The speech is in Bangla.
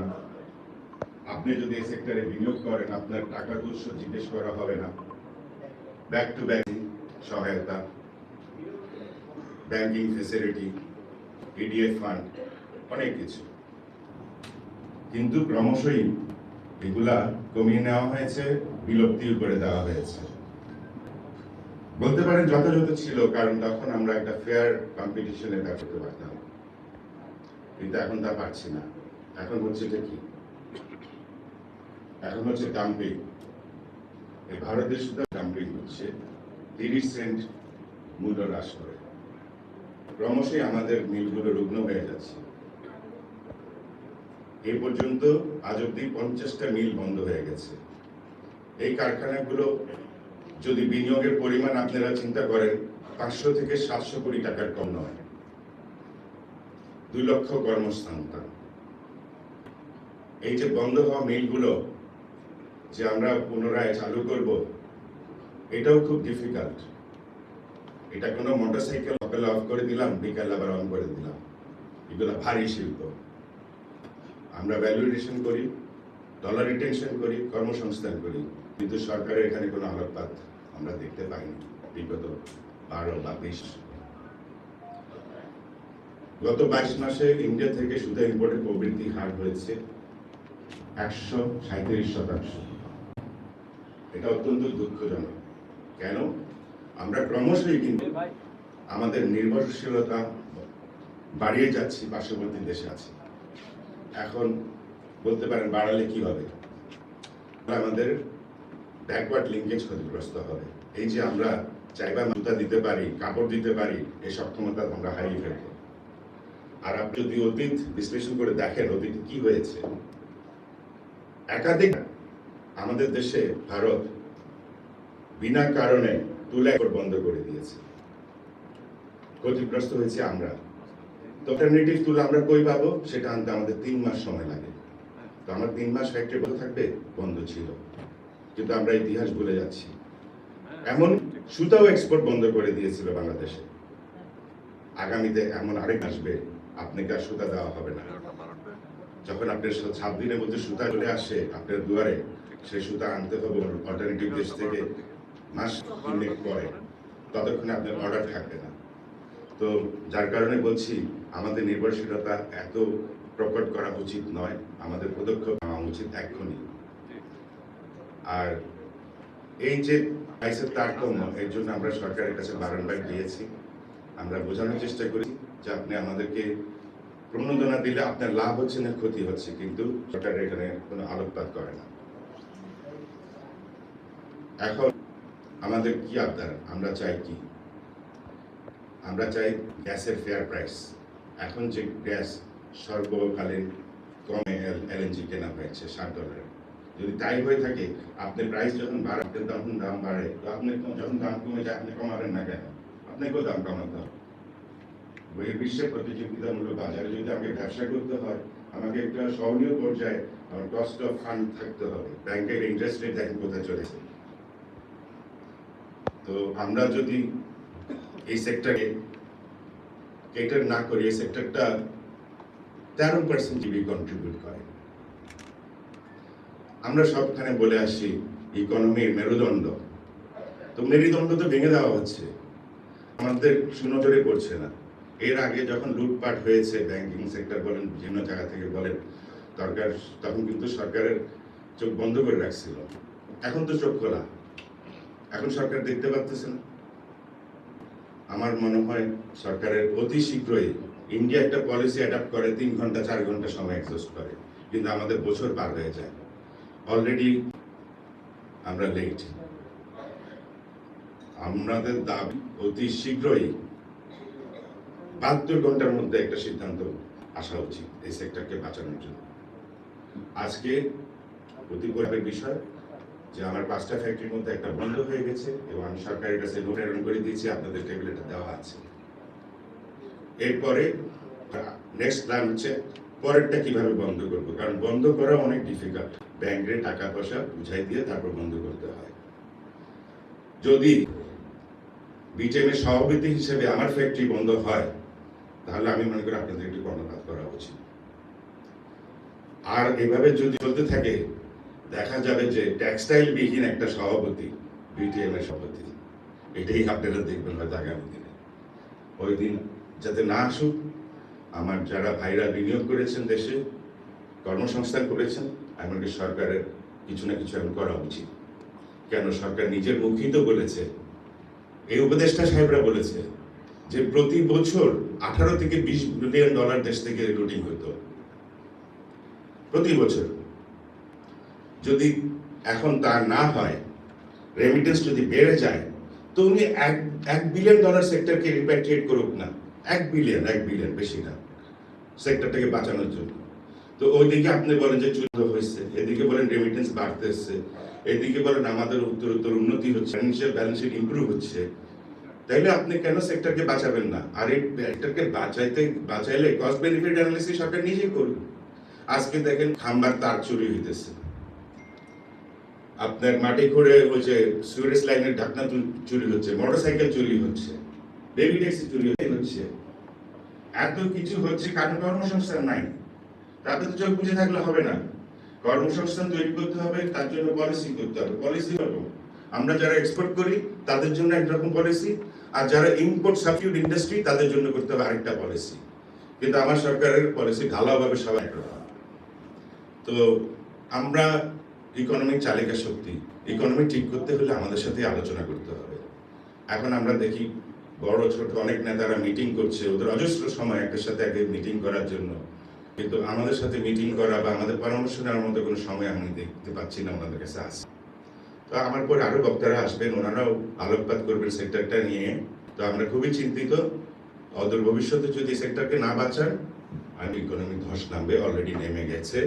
না আপনি যদি এই সেক্টরে বিনিয়োগ করেন, আপনার টাকার উৎস জিজ্ঞেস করা হবে না। ব্যাক টু ব্যাক সহায়তা ব্যাংকিং ফেসিলিটি ইডিএফ ফান্ড অনেক কিছু। কিন্তু ক্রমশই এগুলা কমিয়ে নেওয়া হয়েছে বিলুপ্তিও করে দেওয়া হয়েছে। বলতে পারেন যথাযথ ছিল, কারণ তখন আমরা একটা ফেয়ার কম্পিটিশনে কাজ করতে পারতাম। কিন্তু এখন তা পারছি না। এখন হচ্ছে এটা কি? এখন হচ্ছে ডাম্পিং ভারতে শুধু ডাম্পিং হচ্ছে, তিরিশ সেন্ট মূল্য হ্রাস করে। ক্রমশই আমাদের মিলগুলো রুগ্ন হয়ে যাচ্ছে। এ পর্যন্ত আজ অব্দি পঞ্চাশটা মিল বন্ধ হয়ে গেছে। এই কারখানাগুলো যদি বিনিয়োগের পরিমাণ আপনারা চিন্তা করেন, পাঁচশো থেকে সাতশো কোটি টাকার কম নয়। দুই লক্ষ কর্মস্থান তা। এই যে বন্ধ হওয়া মিলগুলো যে আমরা পুনরায় চালু করব, এটাও খুব ডিফিকাল্ট এটা কোনো মোটরসাইকেল সকালে অফ করে দিলাম, বিকালে আবার অন করে দিলাম। এগুলো ভারী শিল্প। আমরা ভ্যালুয়েশন করি ডলার রিটেনশন করি, কর্মসংস্থান করি। কিন্তু সরকারের এখানে কোনো আলোকপাত আমরা দেখতে পাইনি বিগত বারো বা বিশ। গত বাইশ মাসে ইন্ডিয়া থেকে সুদা ইম্পোর্টের প্রবৃদ্ধি হার হয়েছে। একশো সাঁত্রিশ শতাংশ। এটা অত্যন্ত দুঃখজনক। কেন? আমরা ক্রমশই কিন্তু আমাদের নির্ভরশীলতা বাড়িয়ে যাচ্ছি, পার্শ্ববর্তী দেশে আছে। এখন বলতে পারেন, বাড়ালে কি হবে? আমাদের ব্যাকওয়ার্ড লিঙ্কেজ ক্ষতিগ্রস্ত হবে। এই যে আমরা চাইবা জুতা দিতে পারি, কাপড় দিতে পারি, এই সক্ষমতা আমরা হারিয়ে ফেলব। আর আপনি যদি অতীত বিশ্লেষণ করে দেখেন, অতীত কি হয়েছে? একাধিক আমাদের দেশে ভারত বিনা কারণে তুলা বন্ধ করে দিয়েছে। ক্ষতিগ্রস্ত হয়েছে আমরা। তো অল্টারনেটিভ তুলা আমরা কই পাবো? সেটা আনতে আমাদের তিন মাস সময় লাগে। তো আমার তিন মাস ফ্যাক্টরি বন্ধ থাকবে? বন্ধ ছিল। কিন্তু আমরা ইতিহাস ভুলে যাচ্ছি। এমন সুতাও এক্সপোর্ট বন্ধ করে দিয়েছিল বাংলাদেশে। আগামীতে এমন আরেক আসবে, আপনাকে আর সুতা দেওয়া হবে না। যখন আপনার সাত দিনের মধ্যে সুতা চলে আসে আপনার দুয়ারে, সেই সুতা আনতে হবে অল্টারনেটিভ দেশ থেকে। মাস তিনেক পরে। ততক্ষণে আপনার অর্ডার থাকবে না। তো যার কারণে বলছি, আমাদের নির্ভরশীলতা এত প্রকট করা উচিত নয়। আমাদের পদক্ষেপ নেওয়া উচিত এখনই আর এই যে প্রাইসের তারতম্য, এর জন্য আমরা সরকারের কাছে বারংবার দিয়েছি। আমরা বোঝানোর চেষ্টা করি যে আপনি আমাদেরকে প্রণোদনা দিলে আপনার লাভ হচ্ছে না, ক্ষতি হচ্ছে, কিন্তু সরকার এখানে কোনো আলোকপাত করে না। এখন আমাদের কি আবদার? আমরা চাই কি? আমরা চাই গ্যাসের ফেয়ার প্রাইস এখন যে গ্যাস সর্বকালীন কমে এলএনজি কেনা হয়েছে, ষাট ডলার। যদি তাই হয়ে থাকে, আপনি প্রাইস যখন বাড়ে তখন দাম বাড়ে। তো আপনি যখন দাম কমে যায়, আপনি কমাবেন না কেন? আপনাকেও দাম কমাতে হবে। বহির্বিশ্বে প্রতিযোগিতামূলক বাজারে যদি আমাকে ব্যবসা করতে হয়, আমাকে একটা সহনীয় পর্যায়ে, আমার কস্ট অফ ফান্ড থাকতে হবে। ব্যাংকের ইন্টারেস্ট রেট দেখেন কোথায় চলেছে। তো আমরা যদি এই সেক্টরে কেটার না করি, এই সেক্টরটা তেরো পার্সেন্ট জিবি কন্ট্রিবিউট করে। আমরা সবখানে বলে আসি ইকোনমির মেরুদণ্ড। তো মেরুদণ্ড তো ভেঙে দেওয়া হচ্ছে। আমাদের সুনজরে পড়ছে না। এর আগে যখন লুটপাট হয়েছে ব্যাংকিং সেক্টর বলেন, বিভিন্ন জায়গা থেকে বলেন, সরকার, তখন কিন্তু সরকারের চোখ বন্ধ করে রাখছিল। এখন তো চোখ খোলা। এখন সরকার দেখতে পাচ্ছে না। আমার মনে হয় সরকারের অতি শীঘ্রই ইন্ডিয়া একটা পলিসি অ্যাডাপ্ট করে, তিন ঘণ্টা, চার ঘণ্টা সময় এক্সস্ট করে। কিন্তু আমাদের বছর পার হয়ে যায়। অলরেডি আমরা লেট আমাদের দাবি অতি শীঘ্রই বাহাত্তর ঘণ্টার মধ্যে একটা সিদ্ধান্ত আসা উচিত এই সেক্টরকে বাঁচানোর জন্য। আজকে অতি গরিবের বিষয় যে আমার পাঁচটা ফ্যাক্টরির মধ্যে একটা বন্ধ হয়ে গেছে এবং আমি সরকারের কাছে নোট প্রেরণ করে দিয়েছি, আপনাদের টেবিলে এটা দেওয়া আছে। এরপরে নেক্সট প্ল্যান হচ্ছে পরেরটা কীভাবে বন্ধ করব, কারণ বন্ধ করা অনেক ডিফিকাল্ট ব্যাংকে টাকা পয়সা বুঝাই দিয়ে তারপর বন্ধ করতে হয়। যদি বিটেমের সভাপতি হিসেবে আমার ফ্যাক্টরি বন্ধ হয় তাহলে আমি মনে করি আপনাদের একটু কর্ণপাত করা উচিত। আর এভাবে যদি চলতে থাকে, দেখা যাবে যে টেক্সটাইল বিহীন একটা সভাপতি বিটিএম এর সভাপতি, এটাই আপনারা দেখবেন হয়তো আগামী দিনে। ওই দিন যাতে না আসুক, আমার যারা ভাইরা বিনিয়োগ করেছেন দেশে, কর্মসংস্থান করেছেন, এমনকি সরকারের কিছু না কিছু এখন করা উচিত। কেন? সরকার নিজের মুখেই তো বলেছে। এই উপদেষ্টা সাহেবরা বলেছে যে প্রতি বছর আঠারো থেকে বিশ বিলিয়ন ডলার দেশ থেকে লুটিং হতো প্রতি বছর। যদি এখন তা না হয় রেমিটেন্স যদি বেড়ে যায়, তো উনি এক এক বিলিয়ন ডলার সেক্টরকে রিপ্যাট্রিয়েট করুক না। এক বিলিয়ন এক বিলিয়ন বেশি না। সেক্টরটাকে বাঁচানোর জন্য। তো ওইদিকে আপনি বলেন যে যুদ্ধ হয়েছে, এদিকে বলেন রেমিটেন্স বাড়তেছে, এদিকে বলেন আমাদের উত্তর উত্তর উন্নতি হচ্ছে ফাইন্যান্সিয়াল ব্যালেন্স শিট ইমপ্রুভ হচ্ছে। তাইলে আপনি কেন সেক্টরকে বাঁচাবেন না? আর এই সেক্টরকে বাঁচাইতে, বাঁচাইলে কস্ট বেনিফিট অ্যানালিসিস সরকার নিজেই করবে। আজকে দেখেন খাম্বার তার চুরি হইতেছে। আপনার মাটি করে ওই যে সুরেশ লাইনের ঢাকনা চুরি হচ্ছে মোটরসাইকেল চুরি হচ্ছে বেবি ট্যাক্সি চুরি হচ্ছে। এত কিছু হচ্ছে, কারণ কর্মসংস্থান নাই। তাতে তো চোখ বুঝে থাকলে হবে না। কর্মসংস্থান তৈরি করতে হবে, তার জন্য পলিসি করতে হবে। পলিসি আমরা যারা এক্সপোর্ট করি, তাদের জন্য একরকম পলিসি আর যারা ইম্পোর্ট সাবস্টিটিউট ইন্ডাস্ট্রি তাদের জন্য করতে হবে আরেকটা পলিসি কিন্তু আমার সরকারের পলিসি ঢালাওভাবে সবাই একরকম। তো আমরা ইকোনমিক চালিকা শক্তি ইকোনমি ঠিক করতে হলে আমাদের সাথে আলোচনা করতে হবে। এখন আমরা দেখি বড়, ছোট অনেক নেতারা মিটিং করছে, ওদের অজস্র সময় একের সাথে একে মিটিং করার জন্য। কিন্তু আমাদের সাথে মিটিং করা বা আমাদের পরামর্শ নেওয়ার মতো কোনো সময় আমি দেখতে পাচ্ছি না ওনাদের কাছে আছে। তো আমার পরে আরও বক্তারা আসবেন, ওনারাও আলোকপাত করবেন সেক্টরটা নিয়ে। তো আমরা খুবই চিন্তিত। অদূর ভবিষ্যতে যদি সেক্টরকে না বাঁচান আমি ইকোনমি ধস নামবে অলরেডি নেমে গেছে।